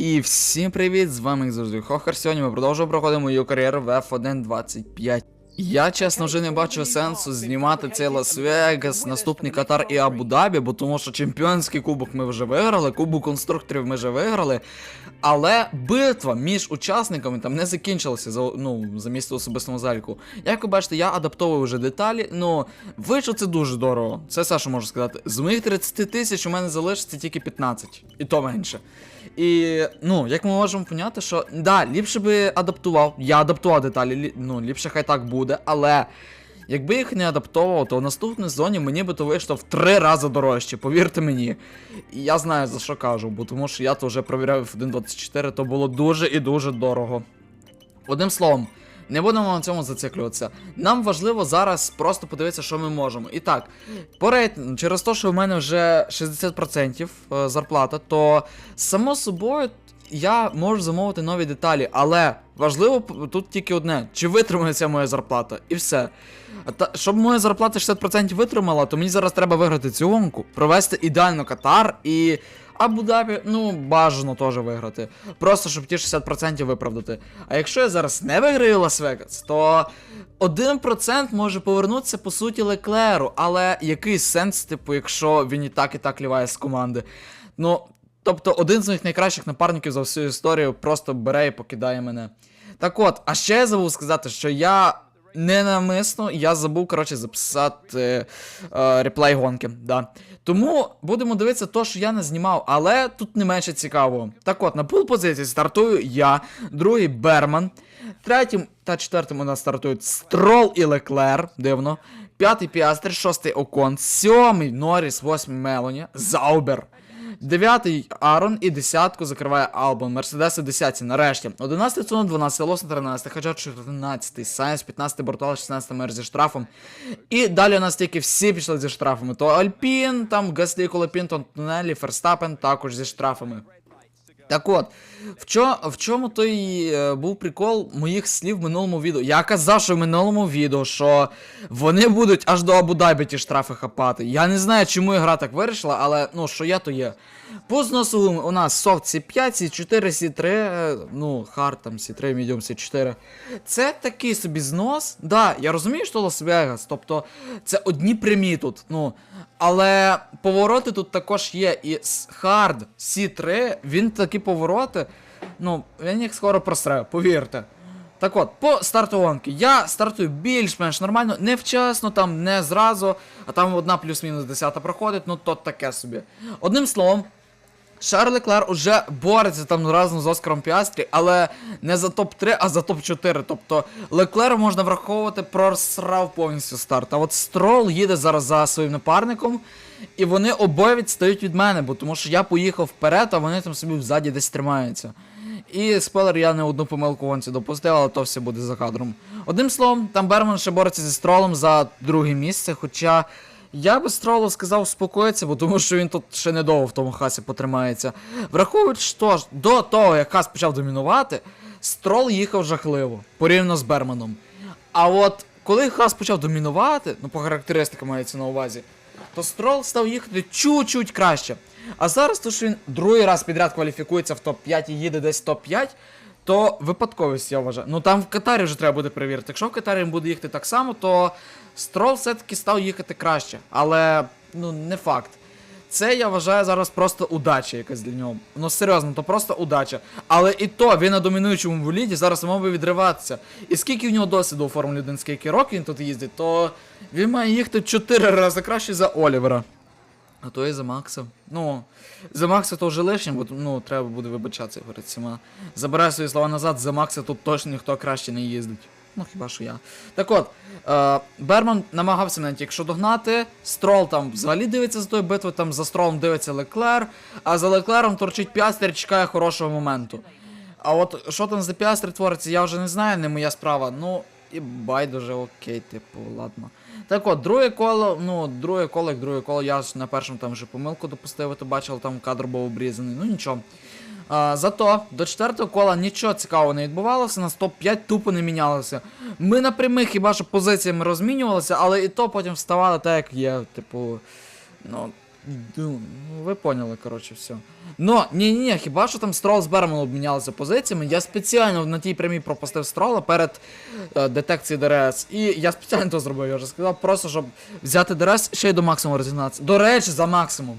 І всім привіт! З вами як завжди Хохар. Сьогодні ми продовжуємо проходити мою кар'єру в F1.25. Я чесно вже не бачу сенсу знімати цей Лас-Вегас, наступний Катар і Абу-Дабі, бо тому що чемпіонський кубок ми вже виграли, кубок конструкторів ми вже виграли. Але битва між учасниками там не закінчилася за, ну, за місце особистому заліку. Як ви бачите, я адаптовую вже деталі, ну вийшло це дуже дорого. Це все, що можу сказати. З моїх 30 тисяч у мене залишиться тільки 15, і то менше. І ну, як ми можемо поняти, що да, ліпше би адаптував. Я адаптував деталі, лі- ну, ліпше хай так буде, але якби їх не адаптовував, то в наступній зоні мені би то вийшло в три рази дорожче, повірте мені. І я знаю за що кажу, бо тому що я то вже провіряв в 1.24, то було дуже і дуже дорого. Одним словом, не будемо на цьому зациклюватися. Нам важливо зараз просто подивитися, що ми можемо. І так, по рейтингу, через те, що в мене вже 60% е, зарплата, то само собою я можу замовити нові деталі, але важливо тут тільки одне: чи витримає ця моя зарплата, і все. Та, щоб моя зарплата 60% витримала, то мені зараз треба виграти цю гонку, провести ідеально Катар і. Абу-Дабі, ну, бажано теж виграти. Просто щоб ті 60% виправдати. А якщо я зараз не виграю Лас-Вегас, то 1% може повернутися по суті Леклеру. Але який сенс, типу, якщо він і так і так ліває з команди? Ну, тобто, один з моїх найкращих напарників за всю історію просто бере і покидає мене. Так от, а ще я забув сказати, що я ненамисно, я забув, коротше, записати е, реплей гонки. Да. Тому будемо дивитися то, що я не знімав, але тут не менше цікаво. Так от, на пул позиції стартую я, другий Берман, третім та четвертим у нас стартують Строл і Леклер, дивно. П'ятий Піастр, шостий Окон, сьомий Норріс, восьмий Мелоні, Заубер. Дев'ятий Арон і десятку закриває Албон. Мерседеси 10 нарешті. 11 Цуно, 12 Лосно, 13 Хаджар, 14 Сайнс, 15 Бортал, 16 Мер зі штрафом. І далі у нас тільки всі пішли зі штрафами. То Альпін, там Гаслі, Колопін, Тонелі, Ферстапен також зі штрафами. Так от, в, чо, в чому той е, був прикол моїх слів в минулому відео? Я казав, що в минулому відео, що вони будуть аж до Абу-Дабі ті штрафи хапати. Я не знаю, чому ігра так вирішила, але ну, що є, то є. По зносу у нас софт C5, C4, C3, е, ну, хард там C3, Medium C4. Це такий собі знос. Да, я розумію, що Лас-Вегас, тобто це одні прямі тут. Ну, але повороти тут також є. І хард C3, він такі повороти. Ну, він їх скоро просре, повірте. Так от, по старту гонки. Я стартую більш-менш нормально, не вчасно, там не зразу, а там одна плюс-мінус десята проходить, ну то таке собі. Одним словом, Шарль Леклер уже бореться там разом з Оскаром Піастрі, але не за топ-3, а за топ-4. Тобто Леклер можна враховувати просрав повністю старт. А от Строл їде зараз за своїм напарником, і вони обоє відстають від мене, бо тому що я поїхав вперед, а вони там собі ззаді десь тримаються. І спойлер, я не одну помилку в гонці допустив, але то все буде за кадром. Одним словом, там Берман ще бореться зі Стролом за друге місце, хоча. Я би Стролу сказав успокоїтися, бо тому що він тут ще недовго в тому хасі потримається. Враховуючи, що ж, до того, як хас почав домінувати, Строл їхав жахливо, порівняно з Берманом. А от коли хас почав домінувати, ну по характеристикам мається на увазі, то Строл став їхати чуть-чуть краще. А зараз, то що він другий раз підряд кваліфікується в топ-5 і їде десь в топ-5, то випадковість, я вважаю. Ну там в Катарі вже треба буде перевірити. Якщо в Катарі він буде їхати так само, то Строл все-таки став їхати краще. Але ну не факт. Це я вважаю зараз просто удача якась для нього. Ну серйозно, то просто удача. Але і то він на домінуючому воліді зараз мав би відриватися. І скільки в нього досвіду у Формулі 1, скільки років він тут їздить, то він має їхати 4 рази краще за Олівера. А то і за Макса. Ну, за Макса то вже лишнє, бо ну, треба буде вибачатися перед всіма. Забираю свої слова назад, за Макса тут точно ніхто краще не їздить. Ну, хіба що я. Так от, е, Берман намагався мене тільки що догнати. Строл там взагалі дивиться за тою битвою, там за Стролом дивиться Леклер, а за Леклером торчить Пястер і чекає хорошого моменту. А от що там за Пястер твориться, я вже не знаю, не моя справа. Ну, і байдуже, окей, типу, ладно. Так от, друге коло, ну, друге коло, як друге коло, я на першому там вже помилку допустив, то бачили, там кадр був обрізаний, ну нічого. Зато до четвертого кола нічого цікавого не відбувалося, на топ 5 тупо не мінялося. Ми на прямих хіба що позиціями розмінювалися, але і то потім вставали так, як є, типу. Ну, Ну, ви поняли, коротше, все. Ну, ні, ні, ні, хіба що там Строл з Берманом обмінялися позиціями. Я спеціально на тій прямій пропустив Строла перед е, детекцією ДРС. І я спеціально то зробив, я вже сказав, просто щоб взяти ДРС ще й до максимуму розігнатися. До речі, за максимум.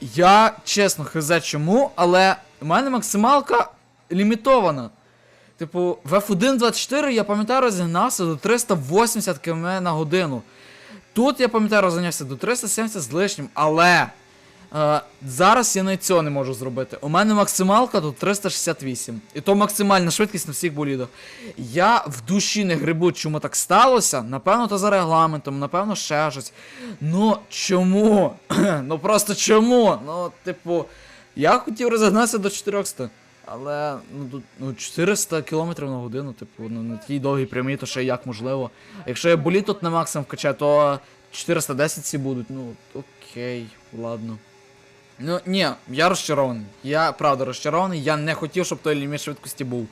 Я чесно хз чому, але в мене максималка лімітована. Типу, в F1.24 я пам'ятаю розігнався до 380 км на годину. Тут я пам'ятаю розганявся до 370 з лишнім, але е, зараз я навіть цього не можу зробити. У мене максималка тут 368. І то максимальна швидкість на всіх болідах. Я в душі не грибу, чому так сталося. Напевно, то за регламентом, напевно, ще щось. Ну чому? ну просто чому? Ну, типу, я хотів розігнатися до 400. Але ну, тут, ну, 400 км на годину, типу, ну, на тій довгій прямій, то ще як можливо. Якщо я боліт тут на максимум вкачаю, то 410 ці будуть. Ну, окей, ладно. Ну, ні, я розчарований. Я правда розчарований, я не хотів, щоб той ліміт швидкості був.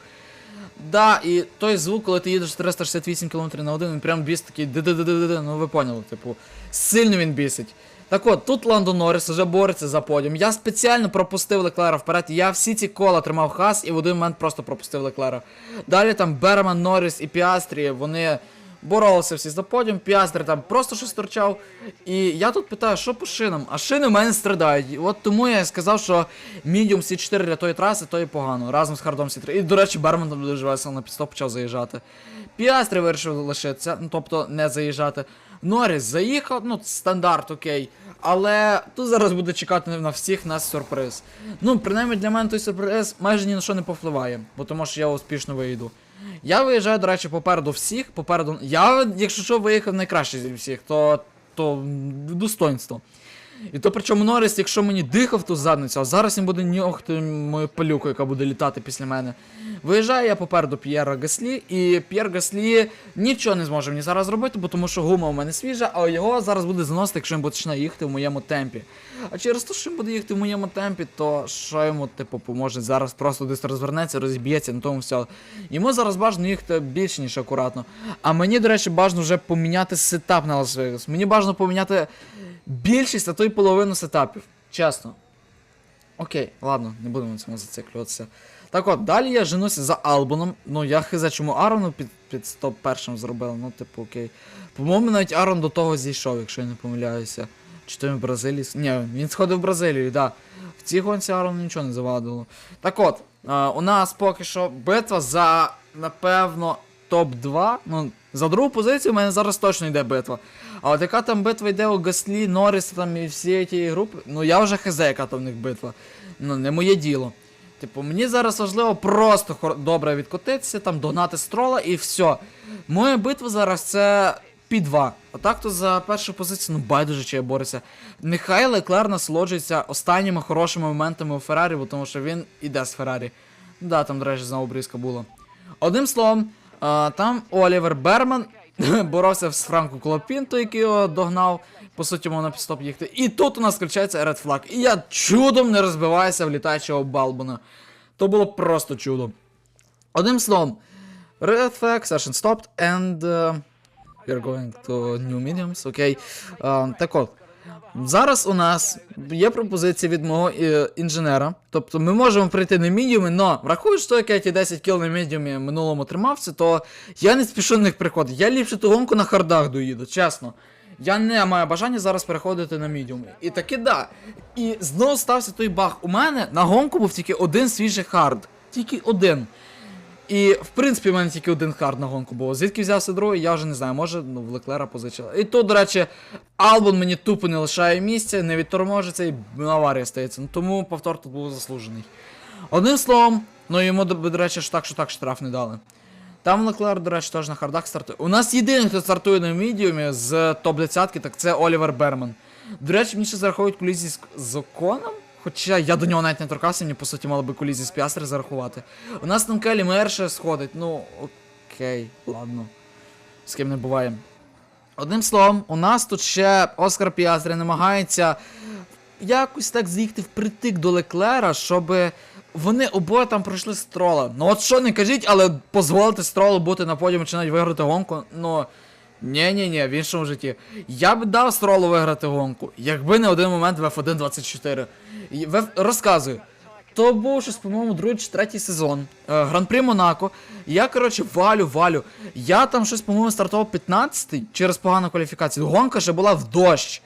Да, і той звук, коли ти їдеш 368 км на годину, він прям біс такий ди-ди-ди-ди-ди, ну ви поняли, типу, сильно він бісить. Так от, тут Ландо Норріс вже бореться за подіум. Я спеціально пропустив Леклера вперед. Я всі ці кола тримав хас і в один момент просто пропустив Леклера. Далі там Берман, Норріс і Піастрі, вони боролися всі за подіум. Піастрі там просто щось торчав. І я тут питаю, що по шинам? А шини в мене страдають. От тому я сказав, що Medium C4 для тої траси, то і погано. Разом з хардом C3. І, до речі, Берман там дуже весело на підстоп почав заїжджати. Піастрі вирішив лишитися, ну тобто не заїжджати. Норріс заїхав, ну стандарт, окей. Але тут зараз буде чекати на всіх нас сюрприз. Ну, принаймні для мене той сюрприз майже ні на що не повпливає, бо тому що я успішно вийду. Я виїжджаю, до речі, попереду всіх, попереду. Я, якщо що, виїхав найкраще зі всіх, то, то достоинство. І то причому Норріс, якщо мені дихав ту задницю, а зараз він буде нюхати мою пилюку, яка буде літати після мене. Виїжджаю я попереду П'єра Гаслі, і П'єр Гаслі нічого не зможе мені зараз зробити, бо тому що гума у мене свіжа, а його зараз буде заносити, якщо він починає їхати в моєму темпі. А через те, що він буде їхати в моєму темпі, то що йому, типу, поможе зараз просто десь розвернеться, розіб'ється, на тому все. Йому зараз бажано їхати більше, ніж акуратно. А мені, до речі, бажано вже поміняти сетап на Лас-Вегас. Мені бажано поміняти більшість, а то й половину сетапів. Чесно. Окей, ладно, не будемо на цьому зациклюватися. Так от, далі я женуся за Албоном. Ну, я хз чому Арону під, під першим зробили, ну, типу, окей. По-моєму, навіть Арон до того зійшов, якщо я не помиляюся. Чи то він в Бразилії. Ні, він сходив в Бразилію, да. В цій гонці Арону нічого не завадило. Так от, а, у нас поки що битва за, напевно, топ-2. Ну, за другу позицію у мене зараз точно йде битва. А от яка там битва йде у Гаслі, Норріс там і всі ті групи, ну я вже хз, яка там в них битва. Ну, не моє діло. Типу, мені зараз важливо просто хор- добре відкотитися, там догнати строла і все. Моя битва зараз це Пі-2. Отак то за першу позицію, ну байдуже чи я борюся. Нехай Леклер насолоджується останніми хорошими моментами у Феррарі, тому що він іде з Феррарі. Да, там, до речі, знову бризка була. Одним словом, а, там Олівер Берман боровся з Франко Клопінто, який його догнав, по суті, мов на підстоп їхати. І тут у нас включається Red Flag. І я чудом не розбиваюся в літаючого Балбона. То було просто чудо. Одним словом, Red Flag, session stopped, and uh, we're going to new mediums, окей. А, так от. Зараз у нас є пропозиція від мого е, інженера. Тобто ми можемо прийти на медіуми, але враховуючи, як я ті 10 кіл на медіумі минулому тримався, то я не спішу на них приходити. Я ліпше ту гонку на хардах доїду, чесно. Я не маю бажання зараз переходити на медіуми. І таки да. І знову стався той баг. У мене на гонку був тільки один свіжий хард. Тільки один. І в принципі, в мене тільки один хард на гонку було. Звідки взявся другий, я вже не знаю, може, ну, в Леклера позичила. І тут, до речі, Албон мені тупо не лишає місця, не відторможиться і аварія стається. Ну тому повтор тут був заслужений. Одним словом, ну йому, до, речі, ж так, що так штраф не дали. Там Леклер, до речі, теж на хардах стартує. У нас єдиний, хто стартує на медіумі з топ-10, так це Олівер Берман. До речі, мені ще зараховують колізії з, з Оконом. Хоча я до нього навіть не торкався, мені по суті мало би колізії з Піастри зарахувати. У нас там Келі Мер ще сходить, ну окей, ладно. З ким не буває. Одним словом, у нас тут ще Оскар Піастрі намагається якось так з'їхати впритик до Леклера, щоб вони обоє там пройшли строла. Ну от що не кажіть, але дозволити стролу бути на подіумі чи навіть виграти гонку, ну. Ні, ні, ні, в іншому житті. Я б дав Стролу виграти гонку, якби не один момент в F1 24. І в Розказую. То був щось, по-моєму, другий чи третій сезон. Е, Гран-при Монако. Я, коротше, валю, валю. Я там щось, по-моєму, стартував 15-й через погану кваліфікацію. Гонка ще була в дощ.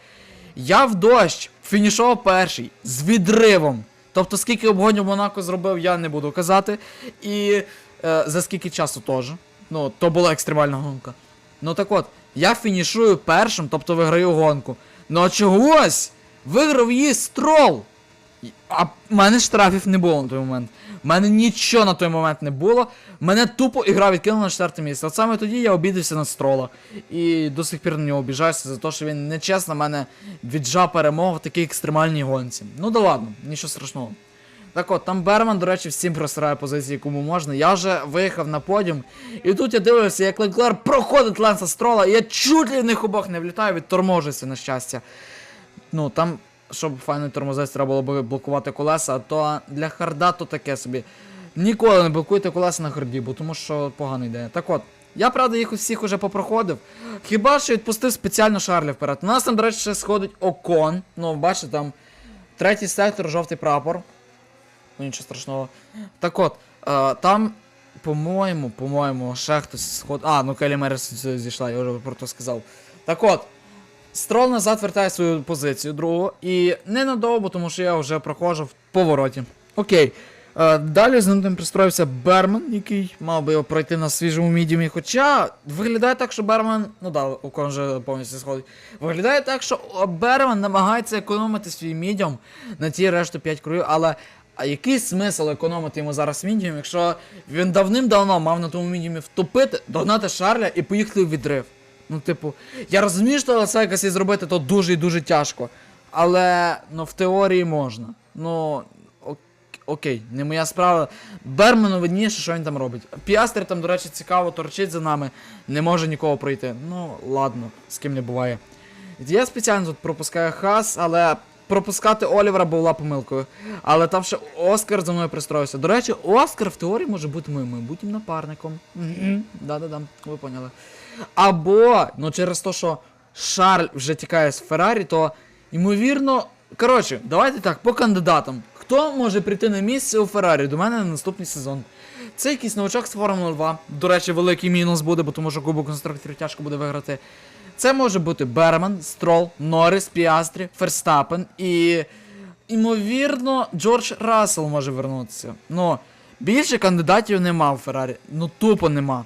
Я в дощ фінішував перший з відривом. Тобто, скільки обгонів Монако зробив, я не буду казати. І е, за скільки часу теж. Ну, то була екстремальна гонка. Ну так от, я фінішую першим, тобто виграю гонку. Ну а чогось виграв її строл. А в мене штрафів не було на той момент. У мене нічого на той момент не було. Мене тупо ігра відкинула на четверте місце. От саме тоді я обідався на строла. І до сих пір на нього обіжаюся за те, що він нечесно мене віджав перемогу в такій екстремальній гонці. Ну да ладно, нічого страшного. Так от, там Берман, до речі, всім просирає позиції, кому можна. Я вже виїхав на подіум. І тут я дивлюся, як Леклер проходить Ленса Строла, і я чуть ли в них обох не влітаю, відторможуся, на щастя. Ну, там, щоб файно тормозець, треба було б блокувати колеса, а то для харда то таке собі. Ніколи не блокуйте колеса на харді, бо тому що погана ідея. Так от, я правда їх усіх уже попроходив. Хіба що відпустив спеціально Шарлі вперед. У нас там, до речі, ще сходить окон. Ну, бачите, там третій сектор, жовтий прапор. Ну нічого страшного. Так от, е, там, по-моєму, по-моєму, ще хтось сход. А, ну Келі Мерес зійшла, я вже про то сказав. Так от. Строл назад вертає свою позицію другу. І ненадовго, тому що я вже проходжу в повороті. Окей. Е, далі з ним пристроївся Берман, який мав би його пройти на свіжому мідіумі. Хоча виглядає так, що Берман. Ну да, окон вже повністю сходить. Виглядає так, що Берман намагається економити свій мідіум на ті решту 5 круїв, але. А який смисл економити йому зараз мідіум, якщо він давним-давно мав на тому мідіумі втопити, догнати Шарля і поїхати у відрив? Ну, типу, я розумію, що якось і зробити то дуже і дуже тяжко. Але ну в теорії можна. Ну. ок- Окей, не моя справа. Бермену видніше, що він там робить. Піастер там, до речі, цікаво торчить за нами, не може нікого пройти. Ну, ладно, з ким не буває. Я спеціально тут пропускаю хас, але пропускати Олівера була помилкою. Але там ще Оскар за мною пристроївся. До речі, Оскар в теорії може бути моїм майбутнім напарником. Да-да-да, ви поняли. Або, ну через те, що Шарль вже тікає з Феррарі, то ймовірно. Коротше, давайте так, по кандидатам. Хто може прийти на місце у Феррарі до мене на наступний сезон? Це якийсь новачок з Формули 2. До речі, великий мінус буде, бо тому що Кубок конструкторів тяжко буде виграти. Це може бути Берман, Строл, Норріс, Піастрі, Ферстапен і. Ймовірно, Джордж Рассел може вернутися. Ну, більше кандидатів нема в Феррарі. Ну тупо нема.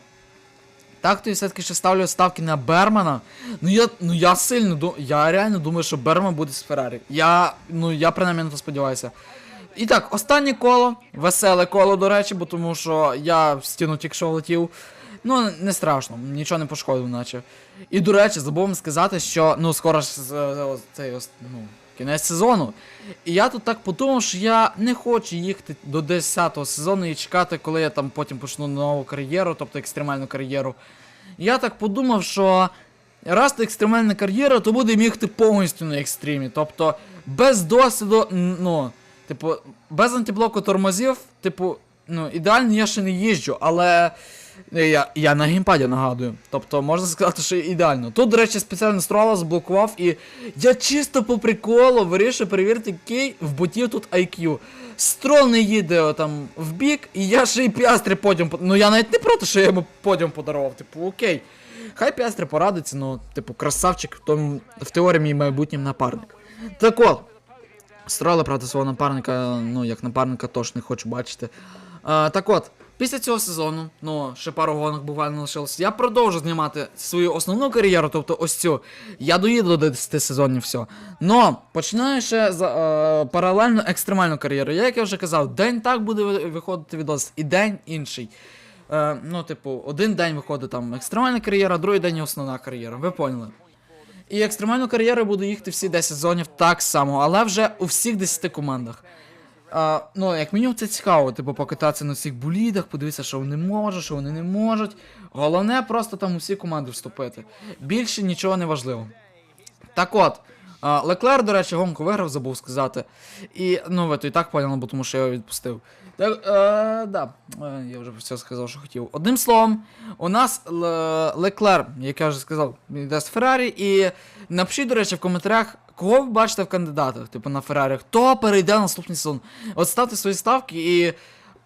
Так, то я все-таки ще ставлю ставки на Бермана. Ну я, ну я сильно ду- я реально думаю, що Берман буде з Феррарі. Я, ну я принаймні на то сподіваюся. І так, останнє коло, веселе коло, до речі, бо тому що я в стіну тільки що влетів. Ну, не страшно, нічого не пошкодив, наче. І до речі, забув сказати, що ну скоро ж з- цей ну, кінець сезону. І я тут так подумав, що я не хочу їхати до 10-го сезону і чекати, коли я там потім почну нову кар'єру, тобто екстремальну кар'єру. Я так подумав, що раз це екстремальна кар'єра, то будемо їхати повністю на екстримі. Тобто без досвіду, ну, типу, без антиблоку тормозів, типу, ну, ідеально я ще не їжджу, але. Е, Я, я на геймпаді нагадую. Тобто можна сказати, що ідеально. Тут, до речі, спеціально строла заблокував, і я чисто по приколу вирішив перевірити, який в ботів тут IQ. Строл не їде там в бік, і я ще й піастрі подіум. по- Ну я навіть не проти, що я йому подіум подарував. Типу, окей. Хай піастрі порадиться, ну, типу, красавчик, в в теорії мій майбутнім напарник. Так от. Строли, правда, свого напарника, ну, як напарника, теж не хочу бачити. А, так от, після цього сезону, ну, ще пару гонок буквально лишилось, я продовжу знімати свою основну кар'єру, тобто ось цю. Я доїду до 10 сезонів, все. Но починаю ще за, е, паралельно екстремальну кар'єру. Я, як я вже казав, день так буде виходити відос, і день інший. Е, ну, типу, один день виходить там екстремальна кар'єра, другий день основна кар'єра. Ви поняли? І екстремальну кар'єру буду їхати всі 10 сезонів так само, але вже у всіх 10 командах. А, ну, як мінімум, це цікаво, типу, покататися на всіх болідах, подивитися, що вони можуть, що вони не можуть. Головне просто там усі команди вступити. Більше нічого не важливо. Так от, а, Леклер, до речі, гонку виграв, забув сказати. І, ну, ви то і так поняли, бо тому що я його відпустив. Так, е, да. Е, я вже все сказав, що хотів. Одним словом, у нас Леклер, як я вже сказав, він з Феррарі, і напишіть, до речі, в коментарях, кого ви бачите в кандидатах, типу на Феррарі, хто перейде на наступний сезон. От ставте свої ставки і.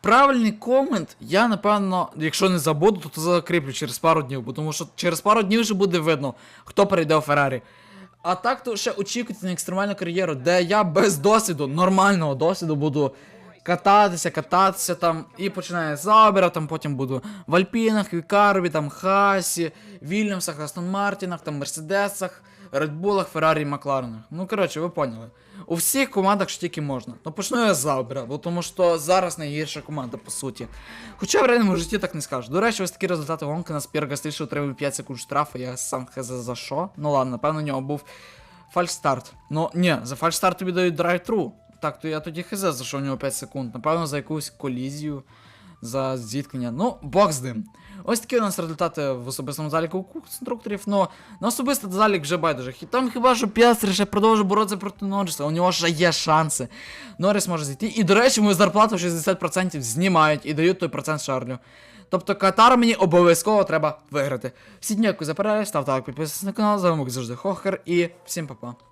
Правильний комент, я напевно, якщо не забуду, то, то закріплю через пару днів, бо тому що через пару днів вже буде видно, хто перейде у Феррарі. А так то ще очікуйте на екстремальну кар'єру, де я без досвіду, нормального досвіду буду кататися, кататися там, і починає з Заубера, там потім буду в Альпінах, Вікарбі, там Хасі, Вільямсах, Астон Мартінах, там Мерседесах, Редбулах, Феррарі Макларенах. Ну коротше, ви поняли. У всіх командах що тільки можна. Ну почну я з Заубера, бо тому що зараз найгірша команда, по суті. Хоча в реальному житті так не скажу. До речі, ось такі результати гонки. Нас П'єр Гастильше отримав 5 секунд штрафу, я сам хз за що. Ну ладно, напевно, у нього був фальстарт. Ну ні, за фальстарт тобі дають драйв-тру. Так, то я тоді хз за що у нього 5 секунд. Напевно, за якусь колізію, за зіткнення. Ну, бог з ним. Ось такі у нас результати в особистому заліку конструкторів. Ну, на особистий залік вже байдуже. Там хіба що П'ястри ще продовжує боротися проти Норріса, у нього ще є шанси. Норріс може зійти. І, до речі, мою зарплату 60% знімають і дають той процент Шарлю. Тобто Катар мені обов'язково треба виграти. Всім дякую за перегляд, ставте лайк, підписуйтесь на канал, з вами завжди Хохер і всім па-па.